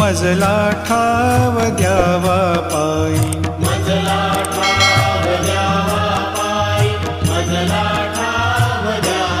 मजला ठाव द्यावा पायी. मजला ठाव द्यावा पायी. मजला ठाव द्यावा